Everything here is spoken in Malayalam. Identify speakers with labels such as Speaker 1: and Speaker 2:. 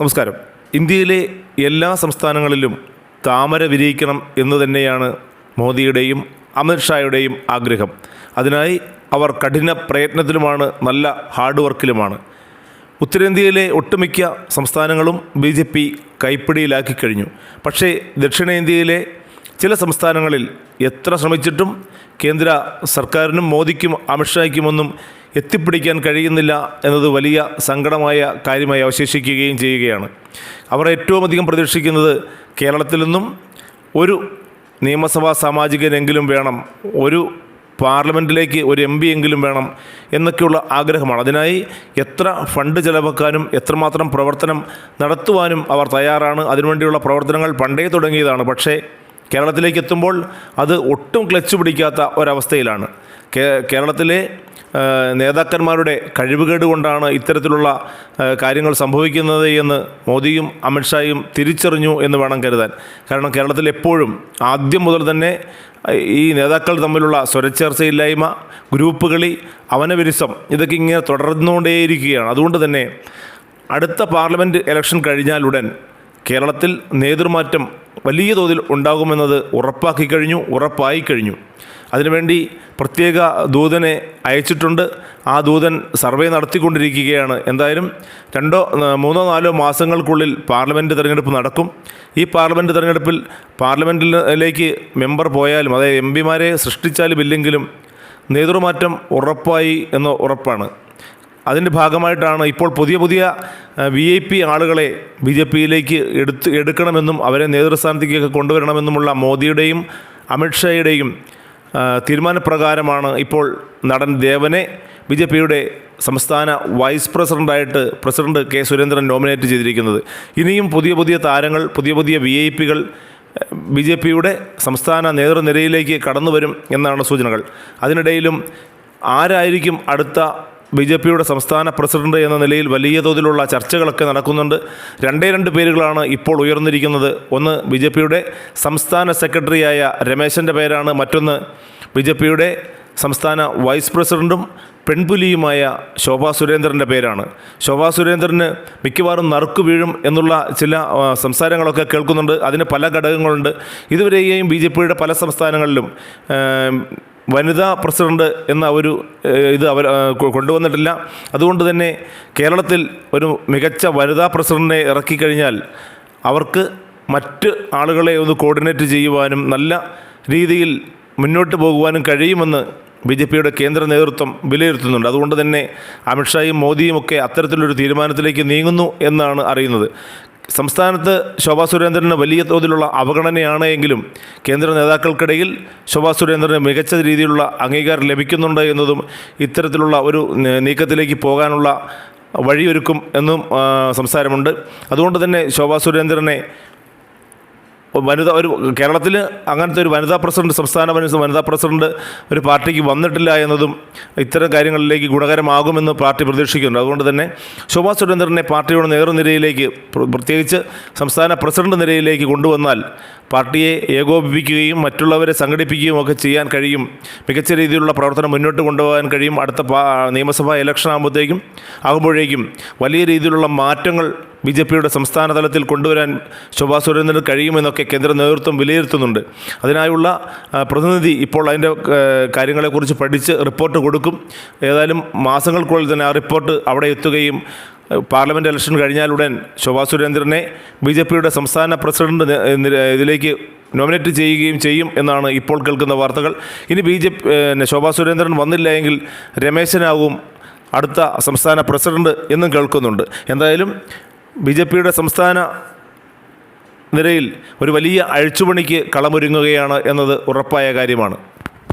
Speaker 1: നമസ്കാരം. ഇന്ത്യയിലെ എല്ലാ സംസ്ഥാനങ്ങളിലും താമര വിരിയിക്കണം എന്ന് തന്നെയാണ് മോദിയുടെയും അമിത്ഷായുടെയും ആഗ്രഹം. അതിനായി അവർ കഠിന പ്രയത്നത്തിലുമാണ് നല്ല ഹാർഡ് വർക്കിലുമാണ്. ഉത്തരേന്ത്യയിലെ ഒട്ടുമിക്ക സംസ്ഥാനങ്ങളും ബി ജെ പി കൈപ്പിടിയിലാക്കി കഴിഞ്ഞു. പക്ഷേ ദക്ഷിണേന്ത്യയിലെ ചില സംസ്ഥാനങ്ങളിൽ എത്ര ശ്രമിച്ചിട്ടും കേന്ദ്ര സർക്കാരിനും മോദിക്കും അമിത്ഷായ്ക്കുമൊന്നും എത്തിപ്പിടിക്കാൻ കഴിയുന്നില്ല എന്നത് വലിയ സങ്കടമായ കാര്യമായി അവശേഷിക്കുകയും ചെയ്യുകയാണ്. അവർ ഏറ്റവും അധികം പ്രതീക്ഷിക്കുന്നത് കേരളത്തിൽ നിന്നും ഒരു നിയമസഭാ സാമാജികനെങ്കിലും വേണം ഒരു പാർലമെന്റിലേക്ക് ഒരു എം പി എങ്കിലും വേണം എന്നൊക്കെയുള്ള ആഗ്രഹമാണ്. അതിനായി എത്ര ഫണ്ട് ചെലവാക്കാനും എത്രമാത്രം പ്രവർത്തനം നടത്തുവാനും അവർ തയ്യാറാണ്. അതിനുവേണ്ടിയുള്ള പ്രവർത്തനങ്ങൾ പണ്ടേ തുടങ്ങിയതാണ്. പക്ഷേ കേരളത്തിലേക്ക് എത്തുമ്പോൾ അത് ഒട്ടും ക്ലച്ച് പിടിക്കാത്ത ഒരവസ്ഥയിലാണ്. കേരളത്തിലെ നേതാക്കന്മാരുടെ കഴിവുകേട് കൊണ്ടാണ് ഇത്തരത്തിലുള്ള കാര്യങ്ങൾ സംഭവിക്കുന്നത് എന്ന് മോദിയും അമിത്ഷായും തിരിച്ചറിഞ്ഞു എന്ന് വേണം കരുതാൻ. കാരണം കേരളത്തിൽ എപ്പോഴും ആദ്യം മുതൽ തന്നെ ഈ നേതാക്കൾ തമ്മിലുള്ള സ്വരച്ചേർച്ചയില്ലായ്മ ഗ്രൂപ്പ് കളി അവനവിരുസം ഇതൊക്കെ ഇങ്ങനെ തുടർന്നുകൊണ്ടേയിരിക്കുകയാണ്. അതുകൊണ്ട് തന്നെ അടുത്ത പാർലമെന്റ് ഇലക്ഷൻ കഴിഞ്ഞാലുടൻ കേരളത്തിൽ നേതൃമാറ്റം വലിയ തോതിൽ ഉണ്ടാകുമെന്നത് ഉറപ്പാക്കി കഴിഞ്ഞു ഉറപ്പായി കഴിഞ്ഞു. അതിനുവേണ്ടി പ്രത്യേക ദൂതനെ അയച്ചിട്ടുണ്ട്. ആ ദൂതൻ സർവേ നടത്തിക്കൊണ്ടിരിക്കുകയാണ്. എന്തായാലും രണ്ടോ മൂന്നോ നാലോ മാസങ്ങൾക്കുള്ളിൽ പാർലമെന്റ് തിരഞ്ഞെടുപ്പ് നടക്കും. ഈ പാർലമെന്റ് തിരഞ്ഞെടുപ്പിൽ പാർലമെന്റിലേക്ക് മെമ്പർ പോയാലും അതായത് എം പിമാരെ സൃഷ്ടിച്ചാലും ഇല്ലെങ്കിലും നേതൃമാറ്റം ഉറപ്പായി എന്ന് ഉറപ്പാണ്. അതിന്റെ ഭാഗമായിട്ടാണ് ഇപ്പോൾ പുതിയ പുതിയ വി ഐ പി ആളുകളെ ബി ജെ പിയിലേക്ക് എടുത്ത് എടുക്കണമെന്നും അവരെ നേതൃസ്ഥാനത്തേക്കൊക്കെ കൊണ്ടുവരണമെന്നുമുള്ള മോദിയുടെയും അമിത്ഷായുടെയും തീരുമാനപ്രകാരമാണ് ഇപ്പോൾ നടൻ ദേവനെ ബി ജെ പിയുടെ സംസ്ഥാന വൈസ് പ്രസിഡന്റായിട്ട് പ്രസിഡന്റ് കെ സുരേന്ദ്രൻ നോമിനേറ്റ് ചെയ്തിരിക്കുന്നത്. ഇനിയും പുതിയ പുതിയ താരങ്ങൾ പുതിയ പുതിയ വി ഐ പികൾ ബി ജെ പിയുടെ സംസ്ഥാന നേതൃനിരയിലേക്ക് കടന്നു വരും എന്നാണ് സൂചനകൾ. അതിനിടയിലും ആരായിരിക്കും അടുത്ത ബി ജെ പിയുടെ സംസ്ഥാന പ്രസിഡന്റ് എന്ന നിലയിൽ വലിയ തോതിലുള്ള ചർച്ചകളൊക്കെ നടക്കുന്നുണ്ട്. രണ്ടേ രണ്ട് പേരുകളാണ് ഇപ്പോൾ ഉയർന്നിരിക്കുന്നത്. ഒന്ന് ബി ജെ പിയുടെ സംസ്ഥാന സെക്രട്ടറിയായ രമേശന്റെ പേരാണ്. മറ്റൊന്ന് ബി ജെ പിയുടെ സംസ്ഥാന വൈസ് പ്രസിഡന്റും പെൺപുലിയുമായ ശോഭാ സുരേന്ദ്രന്റെ പേരാണ്. ശോഭാ സുരേന്ദ്രന് മിക്കവാറും നറുക്ക് വീഴും എന്നുള്ള ചില സംസാരങ്ങളൊക്കെ കേൾക്കുന്നുണ്ട്. അതിന് പല ഘടകങ്ങളുണ്ട്. ഇതുവരെയും ബി ജെ പിയുടെ പല സംസ്ഥാനങ്ങളിലും വനിതാ പ്രസിഡന്റ് എന്ന ഒരു ഇത് അവർ കൊണ്ടുവന്നിട്ടില്ല. അതുകൊണ്ട് തന്നെ കേരളത്തിൽ ഒരു മികച്ച വനിതാ പ്രസിഡന്റിനെ ഇറക്കിക്കഴിഞ്ഞാൽ അവർക്ക് മറ്റ് ആളുകളെ ഒന്ന് കോർഡിനേറ്റ് ചെയ്യുവാനും നല്ല രീതിയിൽ മുന്നോട്ട് പോകുവാനും കഴിയുമെന്ന് ബി ജെ പിയുടെ കേന്ദ്ര നേതൃത്വം വിലയിരുത്തുന്നുണ്ട്. അതുകൊണ്ട് തന്നെ അമിത്ഷായും മോദിയും ഒക്കെ അത്തരത്തിലൊരു തീരുമാനത്തിലേക്ക് നീങ്ങുന്നു എന്നാണ് അറിയുന്നത്. സംസ്ഥാനത്ത് ശോഭാ സുരേന്ദ്രന് വലിയ തോതിലുള്ള അവഗണനയാണ് എങ്കിലും കേന്ദ്ര നേതാക്കൾക്കിടയിൽ ശോഭാ സുരേന്ദ്രന് മികച്ച രീതിയിലുള്ള അംഗീകാരം ലഭിക്കുന്നുണ്ട് എന്നതും ഇത്തരത്തിലുള്ള ഒരു നീക്കത്തിലേക്ക് പോകാനുള്ള വഴിയൊരുക്കും എന്നും സംസാരമുണ്ട്. അതുകൊണ്ട് തന്നെ ശോഭാ സുരേന്ദ്രനെ വനിത ഒരു കേരളത്തിൽ അങ്ങനത്തെ ഒരു വനിതാ പ്രസിഡന്റ് സംസ്ഥാന വനിത പ്രസിഡന്റ് ഒരു പാർട്ടിക്ക് വന്നിട്ടില്ല എന്നതും ഇത്തരം കാര്യങ്ങളിലേക്ക് ഗുണകരമാകുമെന്ന് പാർട്ടി പ്രതീക്ഷിക്കുന്നുണ്ട് അതുകൊണ്ട് തന്നെ ശോഭാ സുരേന്ദ്രനെ പാർട്ടിയുടെ നേതൃനിരയിലേക്ക് പ്ര- പ്രത്യേകിച്ച് സംസ്ഥാന പ്രസിഡന്റ് നിരയിലേക്ക് കൊണ്ടുവന്നാൽ പാർട്ടിയെ ഏകോപിപ്പിക്കുകയും മറ്റുള്ളവരെ സംഘടിപ്പിക്കുകയും ഒക്കെ ചെയ്യാൻ കഴിയും. മികച്ച രീതിയിലുള്ള പ്രവർത്തനം മുന്നോട്ട് കൊണ്ടുപോകാൻ കഴിയും. അടുത്ത നിയമസഭാ ഇലക്ഷൻ ആകുമ്പോഴത്തേക്കും ആകുമ്പോഴേക്കും വലിയ രീതിയിലുള്ള മാറ്റങ്ങൾ ബി ജെ പിയുടെ സംസ്ഥാന തലത്തിൽ കൊണ്ടുവരാൻ ശോഭാ സുരേന്ദ്രന് കഴിയുമെന്നൊക്കെ കേന്ദ്ര നേതൃത്വം വിലയിരുത്തുന്നുണ്ട്. അതിനായുള്ള പ്രതിനിധി ഇപ്പോൾ അതിന്റെ കാര്യങ്ങളെക്കുറിച്ച് പഠിച്ച് റിപ്പോർട്ട് കൊടുക്കും. ഏതായാലും മാസങ്ങൾക്കുള്ളിൽ തന്നെ ആ റിപ്പോർട്ട് അവിടെ എത്തുകയും പാർലമെന്റ് ഇലക്ഷൻ കഴിഞ്ഞാലുടൻ ശോഭാ സുരേന്ദ്രനെ ബി ജെ പിയുടെ സംസ്ഥാന പ്രസിഡന്റ് ഇതിലേക്ക് നോമിനേറ്റ് ചെയ്യുകയും ചെയ്യും എന്നാണ് ഇപ്പോൾ കേൾക്കുന്ന വാർത്തകൾ. ഇനി B J P Shobha Surendran വന്നില്ല എങ്കിൽ രമേശനാകും അടുത്ത സംസ്ഥാന പ്രസിഡന്റ് എന്നും കേൾക്കുന്നുണ്ട്. എന്തായാലും ബി ജെ പിയുടെ സംസ്ഥാന നിരയിൽ ഒരു വലിയ അഴിച്ചുപണിക്ക് കളമൊരുങ്ങുകയാണ് എന്നത് ഉറപ്പായ കാര്യമാണ്.